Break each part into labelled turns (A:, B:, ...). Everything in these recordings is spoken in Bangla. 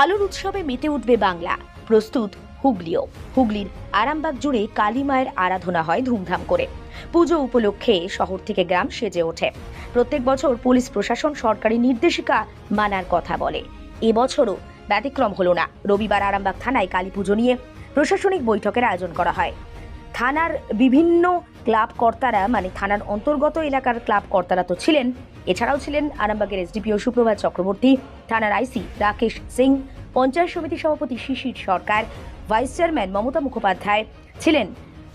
A: আলোর উৎসবে মেতে উঠবে বাংলা। প্রস্তুত, হুগলিও। হুগলির আরামবাগ জুড়ে কালী মায়ের আরাধনা হয় ধুমধাম করে। পুজো উপলক্ষে শহর থেকে গ্রাম সেজে ওঠে। প্রত্যেক বছর পুলিশ প্রশাসন সরকারি নির্দেশিকা মানার কথা বলে। এবছরও ব্যতিক্রম হলো না। রবিবার আরামবাগ থানায় কালী পুজো নিয়ে প্রশাসনিক বৈঠকের আয়োজন করা হয়। থানার বিভিন্ন ক্লাব কর্তারা মানে থানার অন্তর্গত এলাকার ক্লাব কর্তারা তো ছিলেন। এছাড়াও ছিলেন আরামবাগের এসডিপিও সুপ্রভাত চক্রবর্তী, থানার আইসি রাকেশ সিং, পঞ্চায়েত সমিতি সভাপতি শিশির সরকার, ভাইস চেয়ারম্যান মমতা মুখোপাধ্যায় ছিলেন।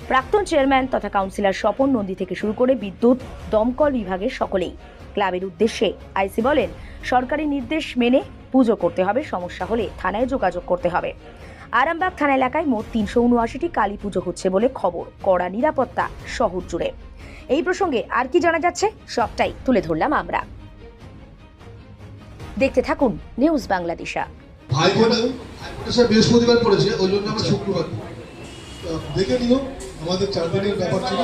A: প্রাক্তন চেয়ারম্যান তথা কাউন্সিলর স্বপন নন্দী থেকে শুরু করে বিদ্যুৎ, দমকল বিভাগের সকলেই। ক্লাবের উদ্দেশ্যে আইসি বলেন, সরকারি নির্দেশ মেনে পুজো করতে হবে, সমস্যা হলে থানায় যোগাযোগ করতে হবে। আরামবাগ থানা এলাকায় মোট তিনশো উনআশিটি কালী পুজো হচ্ছে বলে খবর। কড়া নিরাপত্তা শহর জুড়ে। এই প্রসঙ্গে আর কি জানা যাচ্ছে? সবটাই তুলে ধরলাম আমরা। দেখতে থাকুন নিউজ বাংলাদেশা।
B: বৃহস্পতিবার পড়েছে ওই জন্য আমরা শুক্রবার। দেখে নিও আমাদের চার দিনের ব্যাপার ছিল।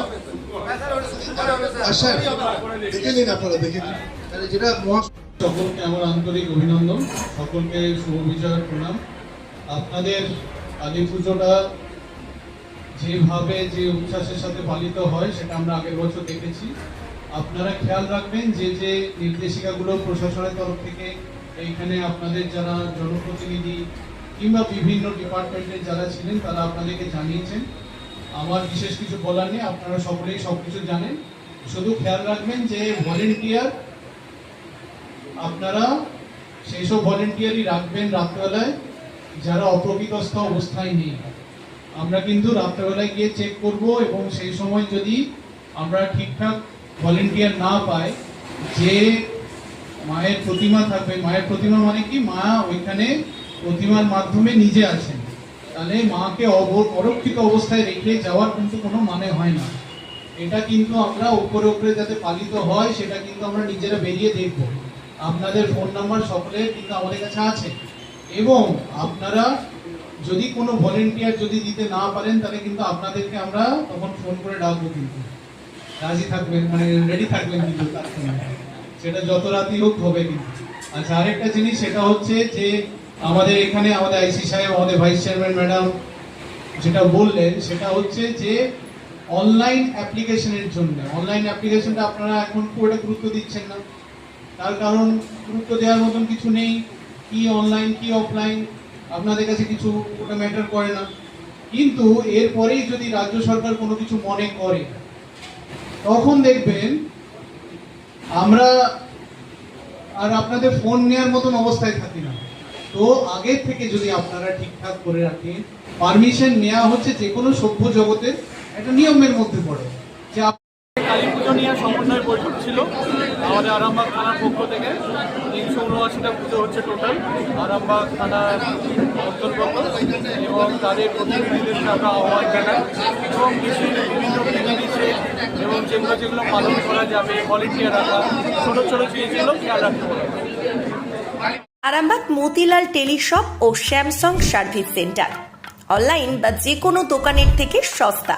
B: দেখে নিন আপনারা দেখে নিন। যেটা মহা
C: সকলকে আমার আন্তরিক অভিনন্দন। সকলকে শুভ বিজয়ের প্রণাম। আপনাদের কালী পুজোটা যেভাবে যে উচ্ছ্বাসের সাথে পালিত হয়, সেটা আমরা আগের বছর দেখেছি। আপনারা খেয়াল রাখবেন যে যে নির্দেশিকাগুলো প্রশাসনের তরফ থেকে, এইখানে আপনাদের যারা জনপ্রতিনিধি কিংবা বিভিন্ন ডিপার্টমেন্টের যারা ছিলেন, তারা আপনাদেরকে জানিয়েছেন। আমার বিশেষ কিছু বলার নেই, আপনারা সকলেই সব কিছু জানেন। শুধু খেয়াল রাখবেন যে ভলেন্টিয়ার আপনারা, সেই সব ভলেন্টিয়ারই রাখবেন রাত্রেবেলায়। যারা অপ্রকৃতস্থ অবস্থায় নেই। আমরা কিন্তু রাত্রেবেলায় গিয়ে চেক করব এবং সেই সময় যদি আমরা ঠিকঠাক ভলেন্টিয়ার না পাই, যে মায়ের প্রতিমা থাকবে, মায়ের প্রতিমা মানে কি? মা ওইখানে প্রতিমার মাধ্যমে নিজে আছেন। তাহলে মাকে অরক্ষিত অবস্থায় রেখে যাওয়ার কিন্তু কোনো মানে হয় না। এটা কিন্তু আমরা উপরে উপরে যাতে পালিত হয়, সেটা কিন্তু আমরা নিজেরা বেরিয়ে দেখব। আপনাদের ফোন নাম্বার সকলের কিন্তু আমাদের কাছে আছে। এবং আপনারা যদি কোনো ভলেন্টিয়ার যদি দিতে না পারেন, তাহলে কিন্তু আপনাদেরকে আমরা তখন ফোন করে ডাকবো কিন্তু। রাজি থাকবেন মানে রেডি থাকবেন কিন্তু সেটা যত রাতই হোক হবে কিন্তু। আচ্ছা আরেকটা জিনিস, সেটা হচ্ছে যে আমাদের এখানে আমাদের আইসি সাহেব, আমাদের ভাইস চেয়ারম্যান ম্যাডাম যেটা বললেন, সেটা হচ্ছে যে অনলাইন অ্যাপ্লিকেশনের জন্য। অনলাইন অ্যাপ্লিকেশনটা আপনারা এখন খুব একটা গুরুত্ব দিচ্ছেন না। তার কারণ গুরুত্ব দেওয়ার মতন কিছু নেই। কি অনলাইন কি অফলাইন আপনাদের কাছে কিছু ওটা ম্যাটার করে না। কিন্তু এরপরেই যদি রাজ্য সরকার কোনো কিছু মনে করে, তখন দেখবেন আমরা আর আপনাদের ফোন নেওয়ার মতন অবস্থায় থাকি না। তো আগের থেকে যদি আপনারা ঠিকঠাক করে রাখেন পারমিশন নেওয়া হচ্ছে যে কোনো সভ্য জগতের একটা নিয়মের মধ্যে পড়ে যে
D: সমন্বয় বৈঠক ছিল। আমাদের আরামবাগ থানার পক্ষ থেকে তিনশো উনআশিটা পুজো হচ্ছে টোটাল আরামবাগ থানার অন্তর্গত এবং তাদের প্রতিনিধিদেরকে আমরা আহ্বান জানাই। এবং কিছু বিভিন্ন বিধিনিষেধ এবং যেগুলো যেগুলো পালন করা যাবে ভলেন্টিয়ার রাখা ছোটো ছোটো জিনিসগুলো খেয়াল রাখতে হবে।
E: আরামবাগ মতিলাল টেলিশপ ও স্যামসাং সার্ভিস সেন্টার। অনলাইন বা যে কোনো দোকানের থেকে সস্তা।